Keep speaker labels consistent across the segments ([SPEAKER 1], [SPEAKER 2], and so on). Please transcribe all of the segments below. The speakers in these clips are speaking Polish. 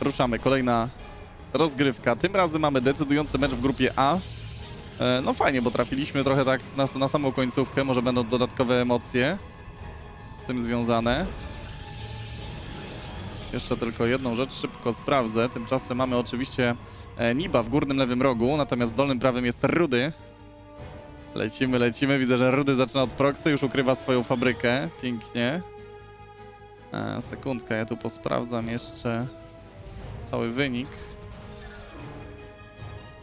[SPEAKER 1] ruszamy. Kolejna rozgrywka. Tym razem mamy decydujący mecz w grupie A. E, No fajnie, bo trafiliśmy trochę tak na, na samą końcówkę. Może będą dodatkowe emocje z tym związane. Jeszcze tylko jedną rzecz szybko sprawdzę. Tymczasem mamy oczywiście e, Niba w górnym lewym rogu, natomiast w dolnym prawym jest Rudy. Lecimy, lecimy. Widzę, że Rudy zaczyna od proxy, już ukrywa swoją fabrykę. Pięknie. E, sekundkę, ja tu posprawdzam jeszcze cały wynik.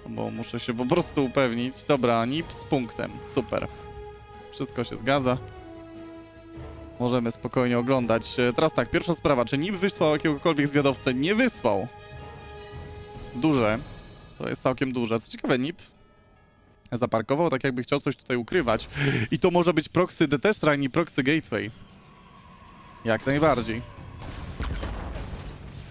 [SPEAKER 1] Bo muszę się po prostu upewnić. Dobra, NIP z punktem. Super. Wszystko się zgadza. Możemy spokojnie oglądać. E, Teraz tak, pierwsza sprawa. Czy NIP wysłał jakiegokolwiek zwiadowcę? Nie wysłał. Duże. To jest całkiem duże. Co ciekawe, NIP zaparkował tak jakby chciał coś tutaj ukrywać. I to może być proxy Deteshrine i proxy Gateway. Jak najbardziej.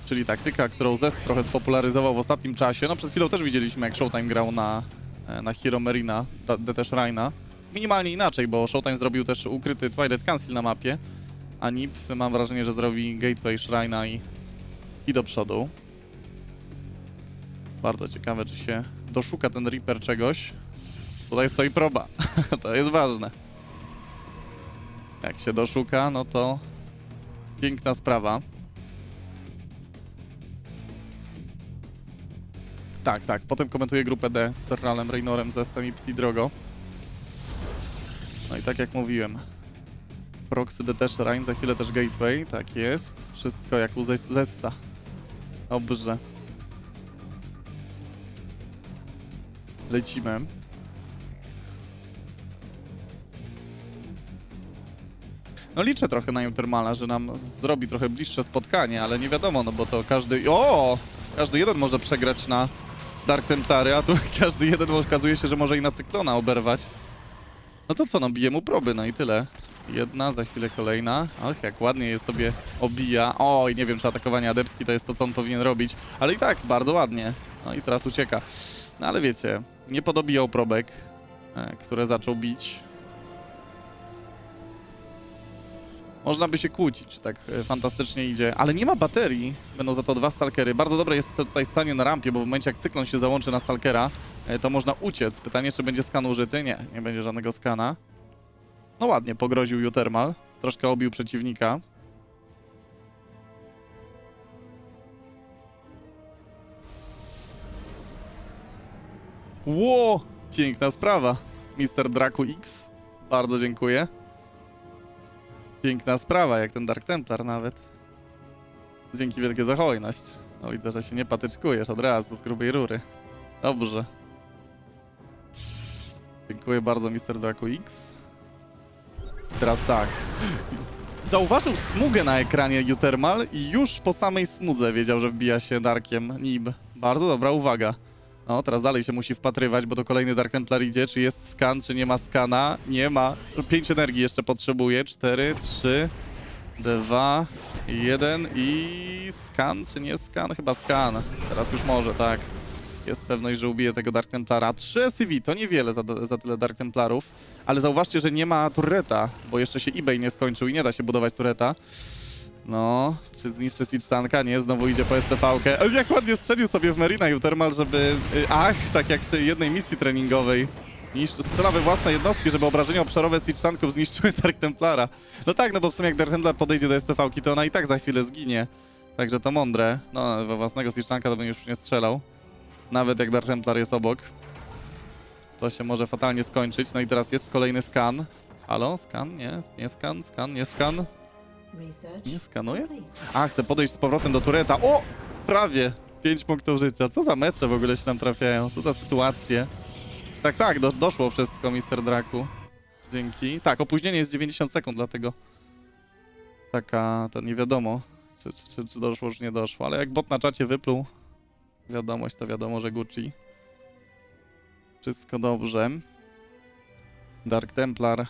[SPEAKER 1] Czyli taktyka, którą Zest trochę spopularyzował w ostatnim czasie. No przed chwilą też widzieliśmy, jak Showtime grał na, e, na Hero Marina, Da- Deteshrine'a. Minimalnie inaczej, bo Showtime zrobił też ukryty Twilight Council na mapie, a NIP mam wrażenie, że zrobi Gateway Shrine'a i, i do przodu. Bardzo ciekawe, czy się doszuka ten Reaper czegoś. Tutaj stoi proba. to jest ważne. Jak się doszuka, no to piękna sprawa. Tak, tak. Potem komentuję grupę D z Serralem, Reynorem, Zestem i Pti Drogo. No i tak jak mówiłem. Proxy D też Rhein, za chwilę też Gateway. Tak jest. Wszystko jak u Zes- Zesta. Dobrze. Lecimy. No liczę trochę na Intermala, że nam zrobi trochę bliższe spotkanie, ale nie wiadomo, no bo to każdy... O! Każdy jeden może przegrać na Dark Templary, a tu każdy jeden okazuje się, że może i na Cyklona oberwać. No to co, no bije mu proby, no i tyle. Jedna, za chwilę kolejna. Ach, jak ładnie je sobie obija. Oj, nie wiem, czy atakowanie adeptki to jest to, co on powinien robić, ale i tak, bardzo ładnie. No i teraz ucieka. No ale wiecie, nie podobijał probek, e, które zaczął bić. Można by się kłócić, czy tak e, fantastycznie idzie, ale nie ma baterii. Będą za to dwa stalkery. Bardzo dobre jest tutaj stanie na rampie, bo w momencie jak cyklon się załączy na stalkera, e, to można uciec. Pytanie, czy będzie skan użyty? Nie, nie będzie żadnego skana. No ładnie, pogroził Jutermal. Troszkę obił przeciwnika. Ło! Piękna sprawa. Mister Draku X. Bardzo dziękuję. Piękna sprawa, jak ten Dark Templar nawet. Dzięki wielkie za hojność. No widzę, że się nie patyczkujesz od razu z grubej rury. Dobrze. Dziękuję bardzo, Mr. Draco X. Teraz tak. Zauważył smugę na ekranie Jutermal i już po samej smudze wiedział, że wbija się Darkiem Nib. Bardzo dobra uwaga. No, teraz dalej się musi wpatrywać, bo to kolejny Dark Templar idzie. Czy jest skan, czy nie ma skana? Nie ma. 5 energii jeszcze potrzebuje. 4, 3, 2, 1 i skan, czy nie skan? Chyba skan. Teraz już może, tak. Jest pewność, że ubije tego Dark Templara. 3 SCV to niewiele za, za tyle Dark Templarów, ale zauważcie, że nie ma turreta, bo jeszcze się eBay nie skończył i nie da się budować turreta. No, czy zniszczy Siege Tanka? Nie, znowu idzie po STV-kę. Jak ładnie strzelił sobie w Marina Jutermal, żeby... y, Ach, tak jak w tej jednej misji treningowej. Niż strzela we własne jednostki, żeby obrażenia obszarowe Siege Tanków zniszczyły Dark Templara. No tak, no bo w sumie jak Dark Templar podejdzie do STV-ki, to ona i tak za chwilę zginie. Także to mądre. No, we własnego Siege Tanka to bym już nie strzelał. Nawet jak Dark Templar jest obok. To się może fatalnie skończyć. No i teraz jest kolejny skan. Halo? Skan? Nie, nie skan, skan, nie skan. Nie skanuje? A, chcę podejść z powrotem do Tureta. O! Prawie! 5 punktów życia. Co za mecze w ogóle się nam trafiają? Co za sytuacje? Tak, tak, do, doszło wszystko, Mister Draku. Dzięki. Tak, opóźnienie jest 90 sekund, dlatego taka, to nie wiadomo, czy, czy, czy, czy doszło, czy nie doszło. Ale jak bot na czacie wypluł wiadomość, to wiadomo, że Gucci. Wszystko dobrze. Dark Templar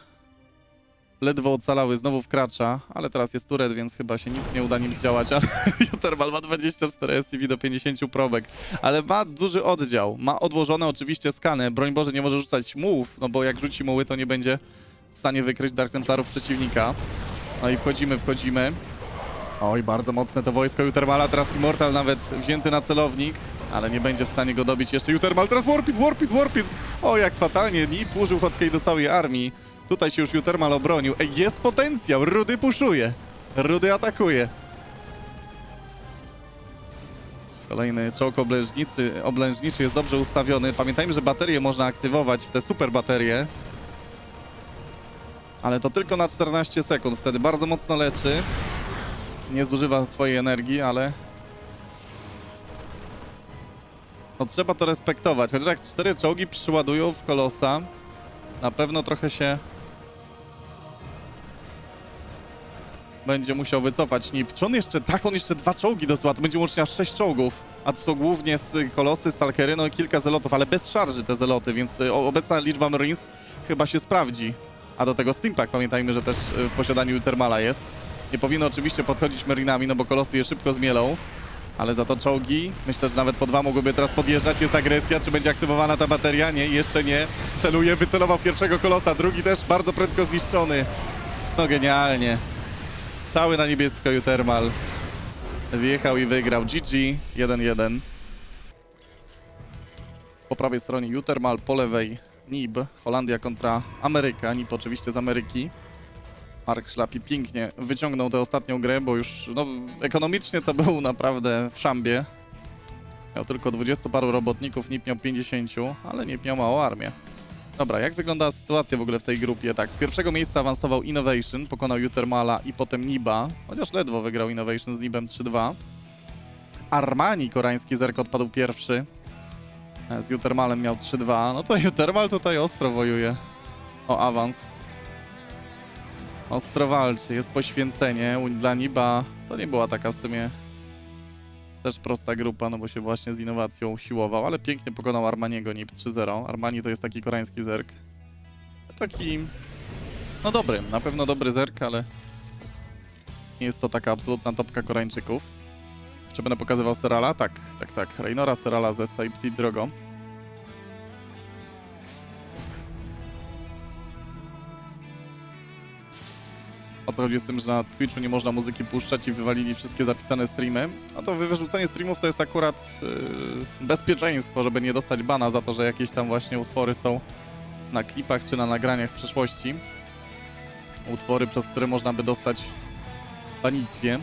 [SPEAKER 1] ledwo ocalały, znowu wkracza, ale teraz jest turet, więc chyba się nic nie uda nim zdziałać, ale Juttermal ma 24 SCV do 50 probek, ale ma duży oddział, ma odłożone oczywiście skany, broń Boże nie może rzucać mułów, no bo jak rzuci muły, to nie będzie w stanie wykryć Dark Templarów przeciwnika. No i wchodzimy, wchodzimy. Oj, bardzo mocne to wojsko Jutermala, teraz Immortal nawet wzięty na celownik, ale nie będzie w stanie go dobić jeszcze Jutermal, teraz Warpis, Warpis, Warpis! O, jak fatalnie, Nip użył hotkey do całej armii. Tutaj się już Jutermal obronił. Ej, jest potencjał, Rudy puszuje. Rudy atakuje. Kolejny czołg oblężnicy, oblężniczy jest dobrze ustawiony. Pamiętajmy, że baterie można aktywować w te super baterie. Ale to tylko na 14 sekund, wtedy bardzo mocno leczy. Nie zużywa swojej energii, ale... No trzeba to respektować, chociaż jak cztery czołgi przyładują w kolosa, na pewno trochę się będzie musiał wycofać Nip. Czy on jeszcze, tak, on jeszcze dwa czołgi dosłał, to będzie łącznie aż sześć czołgów. A tu są głównie z kolosy, stalkery, no i kilka zelotów, ale bez szarży te zeloty, więc o- obecna liczba Marines chyba się sprawdzi. A do tego Steampack, pamiętajmy, że też y, w posiadaniu Thermala jest. Nie powinno oczywiście podchodzić Marinami, no bo kolosy je szybko zmielą. Ale za to czołgi, myślę, że nawet po dwa mogłyby teraz podjeżdżać. Jest agresja, czy będzie aktywowana ta bateria? Nie, jeszcze nie. Celuje, wycelował pierwszego kolosa, drugi też bardzo prędko zniszczony. No genialnie. Cały na niebiesko Jutermal. Wjechał i wygrał. GG 1-1. Po prawej stronie Jutermal, po lewej NIB. Holandia kontra Ameryka. NIB oczywiście z Ameryki. Mark Szlapi pięknie wyciągnął tę ostatnią grę, bo już no, ekonomicznie to był naprawdę w szambie. Miał tylko 20 paru robotników, NIP miał 50, ale NIP miał małą armię. Dobra, jak wygląda sytuacja w ogóle w tej grupie? Tak, z pierwszego miejsca awansował Innovation, pokonał Jutermala i potem Niba, chociaż ledwo wygrał Innovation z Nibem 3-2. Armani, koreański zerk odpadł pierwszy. E, Z Jutermalem miał 3-2. No to Jutermal tutaj ostro wojuje o awans. Ostro walczy, jest poświęcenie. Dla Niba to nie była taka w sumie też prosta grupa, no bo się właśnie z innowacją siłował, ale pięknie pokonał Armaniego Nib 3-0. Armani to jest taki koreański zerk. Taki, no dobry, na pewno dobry zerk, ale nie jest to taka absolutna topka Koreańczyków. Czy będę pokazywał Serala? Tak, tak, tak. Reynora Serala ze Stay Petit Drogo. Co chodzi z tym, że na Twitchu nie można muzyki puszczać i wywalili wszystkie zapisane streamy? No to wy- wyrzucenie streamów to jest akurat yy, bezpieczeństwo, żeby nie dostać bana za to, że jakieś tam właśnie utwory są na klipach czy na nagraniach z przeszłości. Utwory, przez które można by dostać banicję.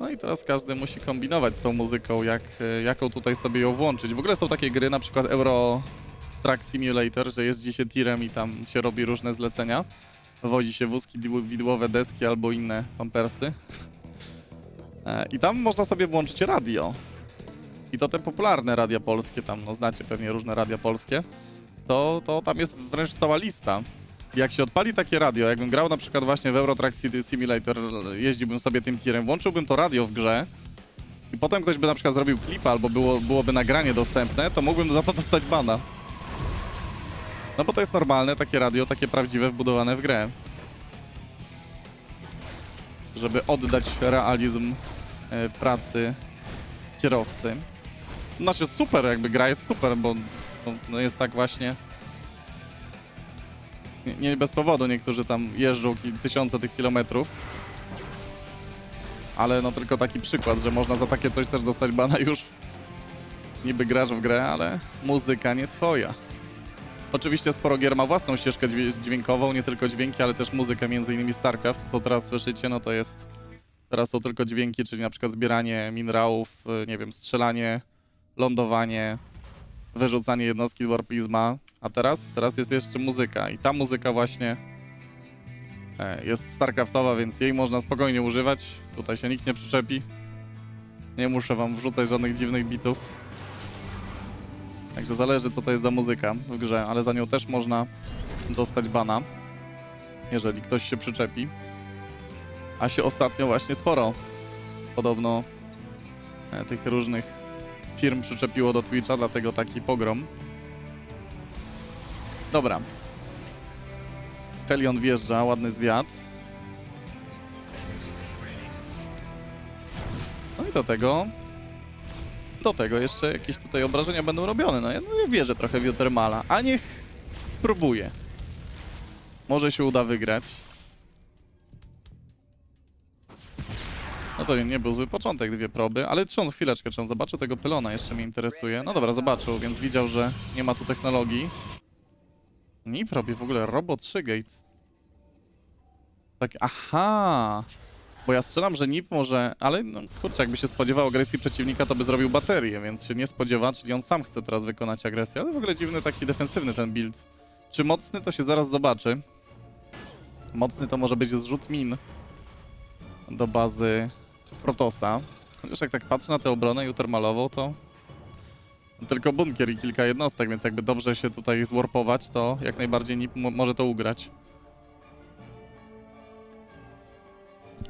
[SPEAKER 1] No i teraz każdy musi kombinować z tą muzyką, jak, y, jaką tutaj sobie ją włączyć. W ogóle są takie gry, na przykład Euro Track Simulator, że jeździ się tirem i tam się robi różne zlecenia. Wozi się wózki widłowe, deski albo inne pampersy. E, I tam można sobie włączyć radio. I to te popularne radia polskie, tam no znacie pewnie różne radia polskie, to, to tam jest wręcz cała lista. Jak się odpali takie radio, jakbym grał na przykład właśnie w Euro Truck City Simulator, jeździłbym sobie tym tirem, włączyłbym to radio w grze i potem ktoś by na przykład zrobił klipa albo było, byłoby nagranie dostępne, to mógłbym za to dostać bana. No bo to jest normalne, takie radio, takie prawdziwe, wbudowane w grę. Żeby oddać realizm e, pracy kierowcy. Znaczy super, jakby gra jest super, bo no, no jest tak właśnie... Nie, nie bez powodu niektórzy tam jeżdżą tysiące tych kilometrów. Ale no tylko taki przykład, że można za takie coś też dostać bana już. Niby grasz w grę, ale muzyka nie twoja. Oczywiście sporo gier ma własną ścieżkę dźwię- dźwiękową, nie tylko dźwięki, ale też muzykę, między innymi StarCraft, co teraz słyszycie, no to jest... Teraz są tylko dźwięki, czyli na przykład zbieranie minerałów, y, nie wiem, strzelanie, lądowanie, wyrzucanie jednostki z Warpizma, a teraz, teraz jest jeszcze muzyka i ta muzyka właśnie e, jest StarCraftowa, więc jej można spokojnie używać, tutaj się nikt nie przyczepi, nie muszę wam wrzucać żadnych dziwnych bitów. Także zależy, co to jest za muzyka w grze, ale za nią też można dostać bana, jeżeli ktoś się przyczepi. A się ostatnio właśnie sporo podobno e, tych różnych firm przyczepiło do Twitcha, dlatego taki pogrom. Dobra. Helion wjeżdża, ładny zwiat. No i do tego do tego jeszcze jakieś tutaj obrażenia będą robione. No ja, no ja wierzę trochę w Jotermala, a niech spróbuje. Może się uda wygrać. to nie był zły początek, dwie proby, ale czy on chwileczkę, czy on zobaczył tego pylona, jeszcze mnie interesuje. No dobra, zobaczył, więc widział, że nie ma tu technologii. Nip robi w ogóle Robo 3 Gate. Tak, aha! Bo ja strzelam, że Nip może, ale no kurczę, jakby się spodziewał agresji przeciwnika, to by zrobił baterię, więc się nie spodziewa, czyli on sam chce teraz wykonać agresję, ale w ogóle dziwny, taki defensywny ten build. Czy mocny, to się zaraz zobaczy. Mocny to może być zrzut min do bazy Protosa. Chociaż jak tak patrzę na tę obronę termalową, to tylko bunkier i kilka jednostek, więc jakby dobrze się tutaj zwarpować, to jak najbardziej NIP mo- może to ugrać.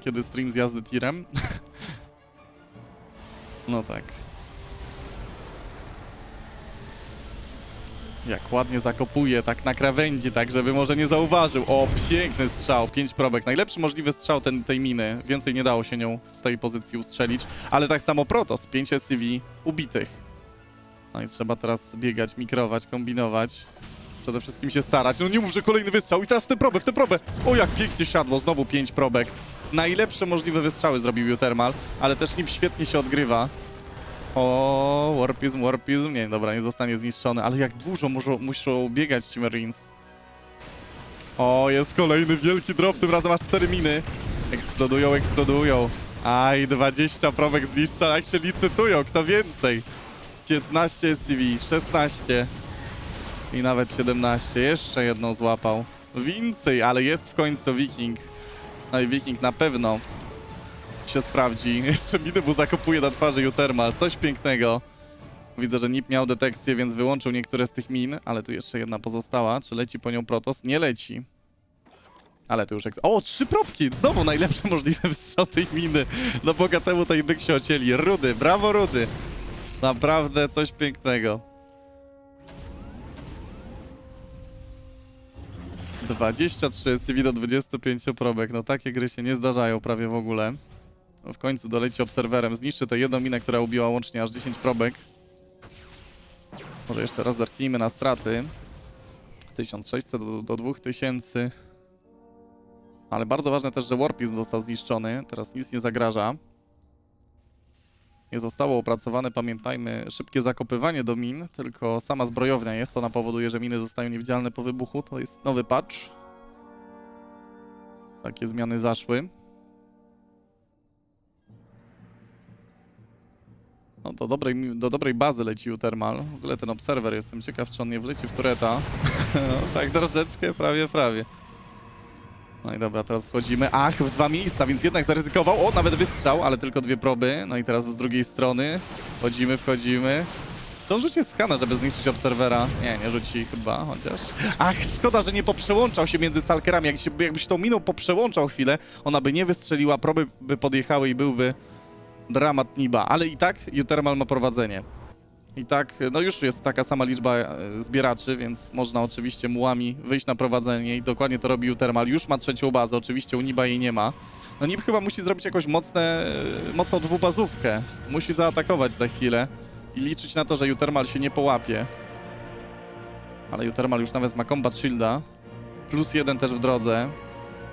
[SPEAKER 1] Kiedy stream z jazdy tirem? no tak. Jak ładnie zakopuje, tak na krawędzi, tak żeby może nie zauważył. O, piękny strzał, 5 probek. Najlepszy możliwy strzał ten, tej miny. Więcej nie dało się nią z tej pozycji ustrzelić. Ale tak samo Protos, 5 SCV ubitych. No i trzeba teraz biegać, mikrować, kombinować. Przede wszystkim się starać. No nie mów, że kolejny wystrzał i teraz w tę probę, w tę probę. O, jak pięknie siadło, znowu 5 probek. Najlepsze możliwe wystrzały zrobił Utermal, ale też nim świetnie się odgrywa. O, warpizm, warpizm. Nie, dobra, nie zostanie zniszczony, ale jak dużo muszą, muszą biegać ci Marines. O, jest kolejny wielki drop, tym razem aż 4 miny. Eksplodują, eksplodują. Aj, 20 probek zniszcza, jak się licytują, kto więcej? 15 CV, 16 i nawet 17. Jeszcze jedną złapał. Więcej, ale jest w końcu Viking. No i Viking na pewno się sprawdzi. Jeszcze miny mu zakopuje na twarzy Jutermal. Coś pięknego. Widzę, że Nip miał detekcję, więc wyłączył niektóre z tych min, ale tu jeszcze jedna pozostała. Czy leci po nią Protos? Nie leci. Ale to już... O, trzy propki! Znowu najlepszy możliwy wystrzał tej miny. No bogatemu tej byk się ocieli. Rudy, brawo Rudy! Naprawdę coś pięknego. 23 CV do 25 probek. No takie gry się nie zdarzają prawie w ogóle. No w końcu doleci obserwerem. Zniszczy tę jedną minę, która ubiła łącznie aż 10 probek. Może jeszcze raz zerknijmy na straty. 1600 do, do 2000. Ale bardzo ważne też, że Warpizm został zniszczony. Teraz nic nie zagraża. Nie zostało opracowane, pamiętajmy, szybkie zakopywanie do min, tylko sama zbrojownia jest. Ona powoduje, że miny zostają niewidzialne po wybuchu. To jest nowy patch. Takie zmiany zaszły. No, do, dobrej, do dobrej bazy leci Utermal. W ogóle ten obserwer, jestem ciekaw, czy on nie wleci w tureta. no, tak troszeczkę, prawie, prawie. No i dobra, teraz wchodzimy. Ach, w dwa miejsca, więc jednak zaryzykował. O, nawet wystrzał, ale tylko dwie proby. No i teraz z drugiej strony. Wchodzimy, wchodzimy. Czy on rzuci skana, żeby zniszczyć obserwera? Nie, nie rzuci chyba, chociaż... Ach, szkoda, że nie poprzełączał się między stalkerami. Jak się, jakbyś tą miną poprzełączał chwilę, ona by nie wystrzeliła, proby by podjechały i byłby dramat Niba. Ale i tak Utermal ma prowadzenie. I tak, no już jest taka sama liczba e, zbieraczy, więc można oczywiście mułami wyjść na prowadzenie i dokładnie to robi Utermal. Już ma trzecią bazę, oczywiście u Niba jej nie ma. No Nib chyba musi zrobić jakąś mocne, e, mocną dwubazówkę. Musi zaatakować za chwilę i liczyć na to, że Utermal się nie połapie. Ale Utermal już nawet ma combat shielda. Plus jeden też w drodze.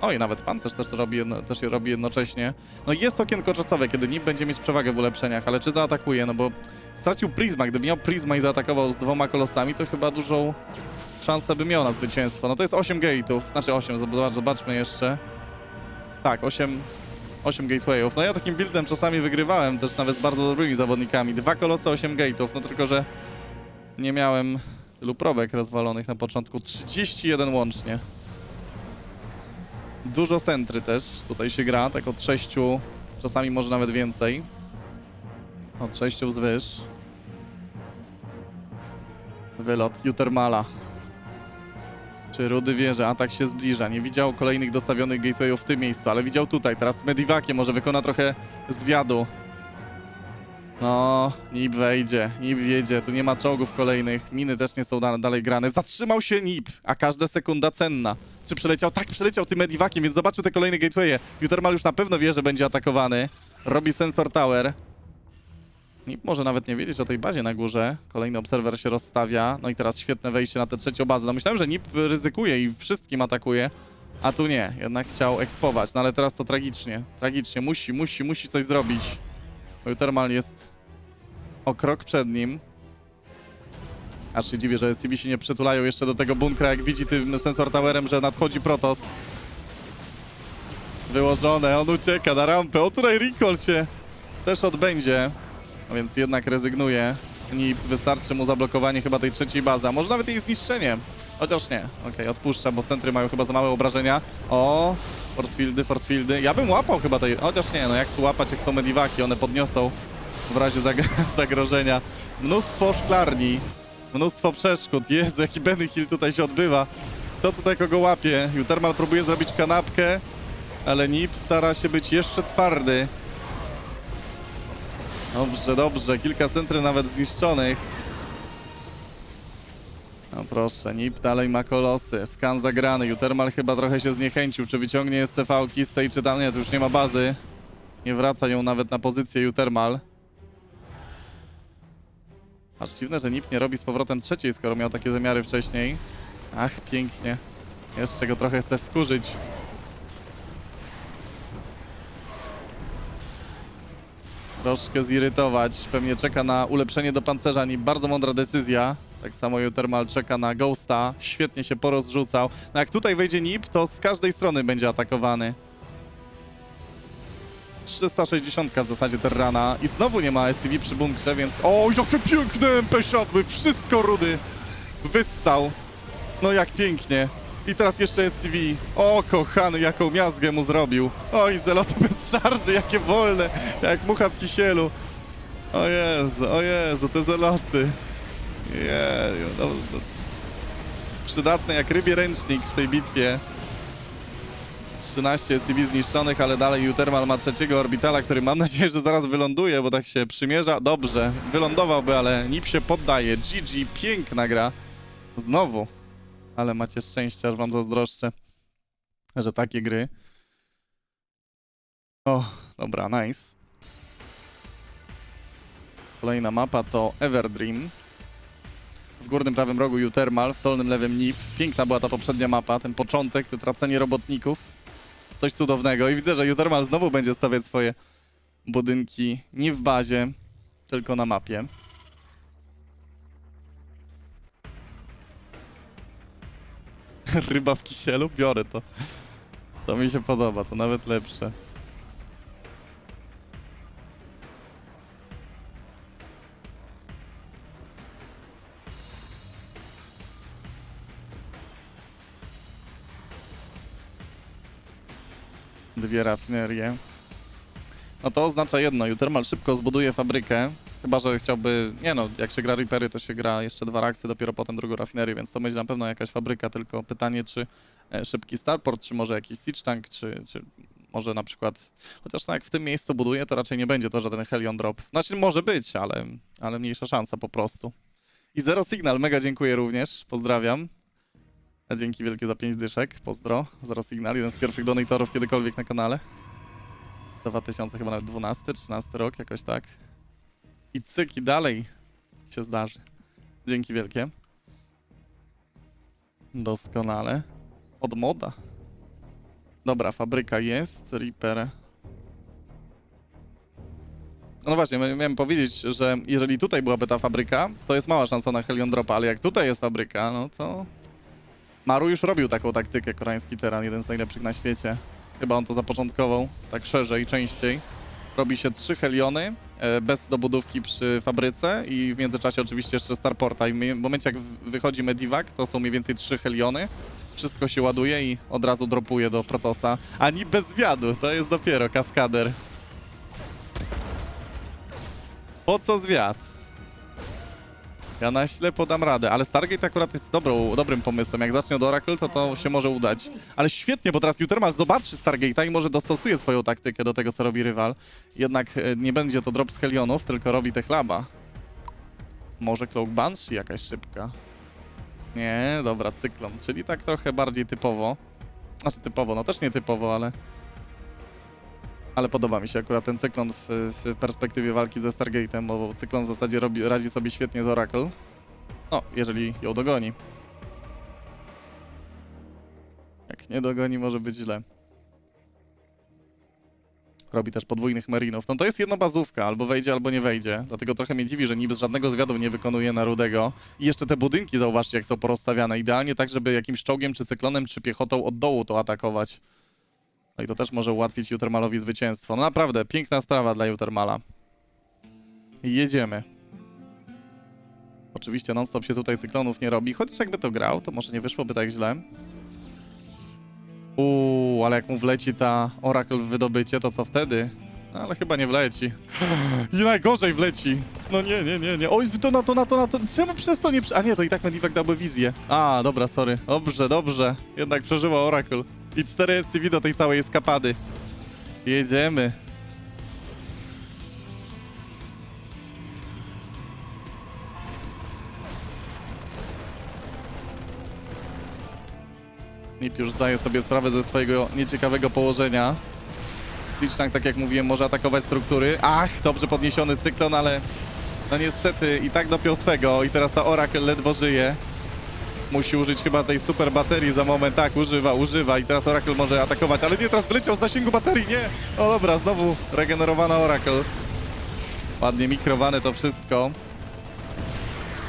[SPEAKER 1] O i nawet pancerz też robi, też je robi jednocześnie. No jest okienko czasowe, kiedy Nib będzie mieć przewagę w ulepszeniach, ale czy zaatakuje? No bo stracił Prisma. Gdyby miał Prisma i zaatakował z dwoma kolosami, to chyba dużą szansę by miał na zwycięstwo. No to jest 8 gate'ów, znaczy 8, zobacz, zobaczmy jeszcze. Tak, 8, 8 gatewayów. No ja takim buildem czasami wygrywałem, też nawet z bardzo dobrymi zawodnikami. Dwa kolosy, 8 gate'ów, no tylko, że nie miałem tylu probek rozwalonych na początku. 31 łącznie. Dużo centry też tutaj się gra, tak od 6, czasami może nawet więcej. Od 6 wzwyż. Wylot Jutermala. Czy Rudy wie, że atak się zbliża. Nie widział kolejnych dostawionych gatewayów w tym miejscu, ale widział tutaj. Teraz Medivakiem może wykona trochę zwiadu. No, Nib wejdzie, Nib wiedzie, tu nie ma czołgów kolejnych, miny też nie są da dalej grane. Zatrzymał się Nib, a każda sekunda cenna. Czy przeleciał? Tak, przeleciał tym Medivakiem, więc zobaczył te kolejne gatewaye. Utermal już na pewno wie, że będzie atakowany. Robi sensor tower. Nib może nawet nie wiedzieć o tej bazie na górze. Kolejny obserwer się rozstawia. No i teraz świetne wejście na tę trzecią bazę. No myślałem, że Nib ryzykuje i wszystkim atakuje, A tu nie, jednak chciał ekspować, no ale teraz to tragicznie. Tragicznie, musi, musi, musi coś zrobić. Bo Thermal jest o krok przed nim. Aż się dziwię, że SCV się nie przytulają jeszcze do tego bunkra, jak widzi tym sensor towerem, że nadchodzi Protos. Wyłożone, on ucieka na rampę. O, tutaj recall się też odbędzie. A więc jednak rezygnuje. NIP wystarczy mu zablokowanie chyba tej trzeciej bazy, a może nawet jej zniszczenie. Chociaż nie. Okej, odpuszcza, bo centry mają chyba za małe obrażenia. O, force fieldy, force fieldy. Ja bym łapał chyba tej... Chociaż nie, no jak tu łapać, jak są mediwaki, one podniosą w razie zag zagrożenia. Mnóstwo szklarni, mnóstwo przeszkód. Jezu, jaki Benny Hill tutaj się odbywa. Kto tutaj kogo łapie? Jutermal próbuje zrobić kanapkę, ale Nip stara się być jeszcze twardy. Dobrze, dobrze. Kilka centry nawet zniszczonych. No proszę, Nip dalej ma kolosy. Skan zagrany. Jutermal chyba trochę się zniechęcił. Czy wyciągnie SCV-ki z tej czy tam? Nie, tu już nie ma bazy. Nie wraca ją nawet na pozycję Jutermal. Aż dziwne, że Nip nie robi z powrotem trzeciej, skoro miał takie zamiary wcześniej. Ach, pięknie. Jeszcze go trochę chce wkurzyć. Troszkę zirytować. Pewnie czeka na ulepszenie do pancerza. Nip bardzo mądra decyzja. Tak samo Jutermal czeka na Ghosta. Świetnie się porozrzucał. No jak tutaj wejdzie Nip, to z każdej strony będzie atakowany. 360 w zasadzie Terrana i znowu nie ma SCV przy bunkrze, więc... O, jakie piękne MP siadły! Wszystko Rudy wyssał. No jak pięknie. I teraz jeszcze SCV. O, kochany, jaką miazgę mu zrobił. Oj, zeloty bez szarży, jakie wolne, jak mucha w kisielu. O Jezu, o Jezu, te zeloty. Jeju, no, no. Przydatne jak rybie ręcznik w tej bitwie. 13 SCV zniszczonych, ale dalej Utermal ma trzeciego orbitala, który mam nadzieję, że zaraz wyląduje, bo tak się przymierza. Dobrze, wylądowałby, ale NIP się poddaje. GG, piękna gra. Znowu. Ale macie szczęście, aż wam zazdroszczę, że takie gry. O, dobra, nice. Kolejna mapa to Everdream. W górnym prawym rogu Utermal, w dolnym lewym NIP. Piękna była ta poprzednia mapa, ten początek, to tracenie robotników. Coś cudownego. I widzę, że Utermal znowu będzie stawiać swoje budynki nie w bazie, tylko na mapie. Ryba w kisielu? Biorę to. To mi się podoba, to nawet lepsze. Dwie rafinerie. No to oznacza jedno, Jutermal szybko zbuduje fabrykę, chyba że chciałby, nie no, jak się gra Reapery, to się gra jeszcze dwa raksy, dopiero potem drugą rafinerię, więc to będzie na pewno jakaś fabryka, tylko pytanie, czy e, szybki starport, czy może jakiś siege tank, czy, czy może na przykład, chociaż no jak w tym miejscu buduje, to raczej nie będzie to żaden Helion Drop. Znaczy może być, ale, ale mniejsza szansa po prostu. I Zero Signal, mega dziękuję również, pozdrawiam. Dzięki wielkie za 5 dyszek, pozdro. Zero Signal, jeden z pierwszych donatorów kiedykolwiek na kanale. 2000 chyba nawet 12, 13 rok, jakoś tak. I cyki dalej się zdarzy. Dzięki wielkie. Doskonale. Od moda. Dobra, fabryka jest, Reaper. No właśnie, mia- miałem powiedzieć, że jeżeli tutaj byłaby ta fabryka, to jest mała szansa na Helion Dropa, ale jak tutaj jest fabryka, no to... Maru już robił taką taktykę, koreański teran, jeden z najlepszych na świecie. Chyba on to zapoczątkował, tak szerzej, częściej. Robi się trzy heliony e, bez dobudówki przy fabryce i w międzyczasie oczywiście jeszcze starporta. I w momencie jak wychodzi Medivac, to są mniej więcej trzy heliony. Wszystko się ładuje i od razu dropuje do Protosa. Ani bez zwiadu, to jest dopiero kaskader. Po co zwiad? Ja na ślepo dam radę, ale Stargate akurat jest dobrą, dobrym pomysłem. Jak zacznie od Oracle, to to się może udać. Ale świetnie, bo teraz Jutermal zobaczy Stargate'a i może dostosuje swoją taktykę do tego, co robi rywal. Jednak e, nie będzie to drop z Helionów, tylko robi Techlaba. Może Cloak Banshee jakaś szybka. Nie, dobra, Cyklon, czyli tak trochę bardziej typowo. Znaczy typowo, no też nie typowo, ale... Ale podoba mi się akurat ten Cyklon w, w perspektywie walki ze Stargate'em, bo Cyklon w zasadzie robi, radzi sobie świetnie z Oracle. No, jeżeli ją dogoni. Jak nie dogoni, może być źle. Robi też podwójnych marinów. No to jest jednobazówka, albo wejdzie, albo nie wejdzie. Dlatego trochę mnie dziwi, że niby żadnego zwiadu nie wykonuje na Rudego. I jeszcze te budynki, zauważcie, jak są porozstawiane. Idealnie tak, żeby jakimś czołgiem, czy cyklonem, czy piechotą od dołu to atakować. No i to też może ułatwić Jutermalowi zwycięstwo. No naprawdę, piękna sprawa dla Jutermala. Jedziemy. Oczywiście non-stop się tutaj cyklonów nie robi, chociaż jakby to grał, to może nie wyszłoby tak źle. Uuu, ale jak mu wleci ta Oracle w wydobycie, to co wtedy? No, ale chyba nie wleci. I najgorzej wleci. No nie, nie, nie, nie. Oj, to na to, na to, na to. Czemu przez to nie... A nie, to i tak Mediwek dałby wizję. A, dobra, sorry. Dobrze, dobrze. Jednak przeżyła Oracle. I 4 SCV do tej całej eskapady. Jedziemy. Nip już zdaje sobie sprawę ze swojego nieciekawego położenia. Siege tak jak mówiłem, może atakować struktury. Ach, dobrze podniesiony cyklon, ale no niestety i tak dopiął swego i teraz ta Oracle ledwo żyje. Musi użyć chyba tej super baterii za moment. Tak, używa, używa i teraz Oracle może atakować, ale nie, teraz wyleciał z zasięgu baterii, nie! O dobra, znowu regenerowana Oracle. Ładnie mikrowane to wszystko.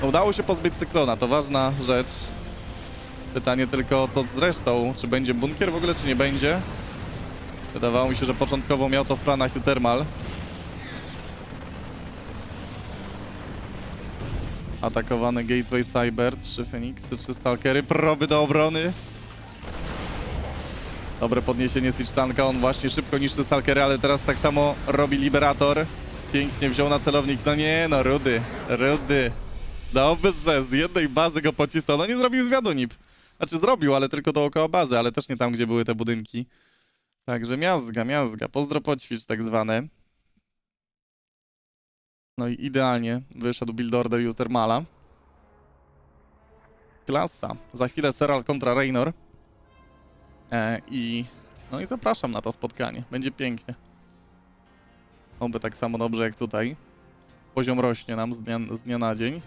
[SPEAKER 1] Udało się pozbyć cyklona, to ważna rzecz. Pytanie tylko, co z resztą? Czy będzie bunkier w ogóle, czy nie będzie? Wydawało mi się, że początkowo miał to w planach Utermal. Atakowany Gateway Cyber, 3 Feniksy, 3 Stalkery, proby do obrony. Dobre podniesienie Siege Tanka, on właśnie szybko niszczy Stalkery, ale teraz tak samo robi Liberator. Pięknie wziął na celownik, no nie no, Rudy, Rudy. Dobrze, z jednej bazy go pocisnął, no nie zrobił zwiadu NIP. Znaczy zrobił, ale tylko dookoła bazy, ale też nie tam, gdzie były te budynki. Także miazga, miazga, pozdro poćwicz tak zwane. No i idealnie wyszedł build order Utermala. Klasa. Za chwilę Seral kontra Raynor. E, I no i zapraszam na to spotkanie. Będzie pięknie. Oby tak samo dobrze jak tutaj. Poziom rośnie nam z dnia, z dnia na dzień.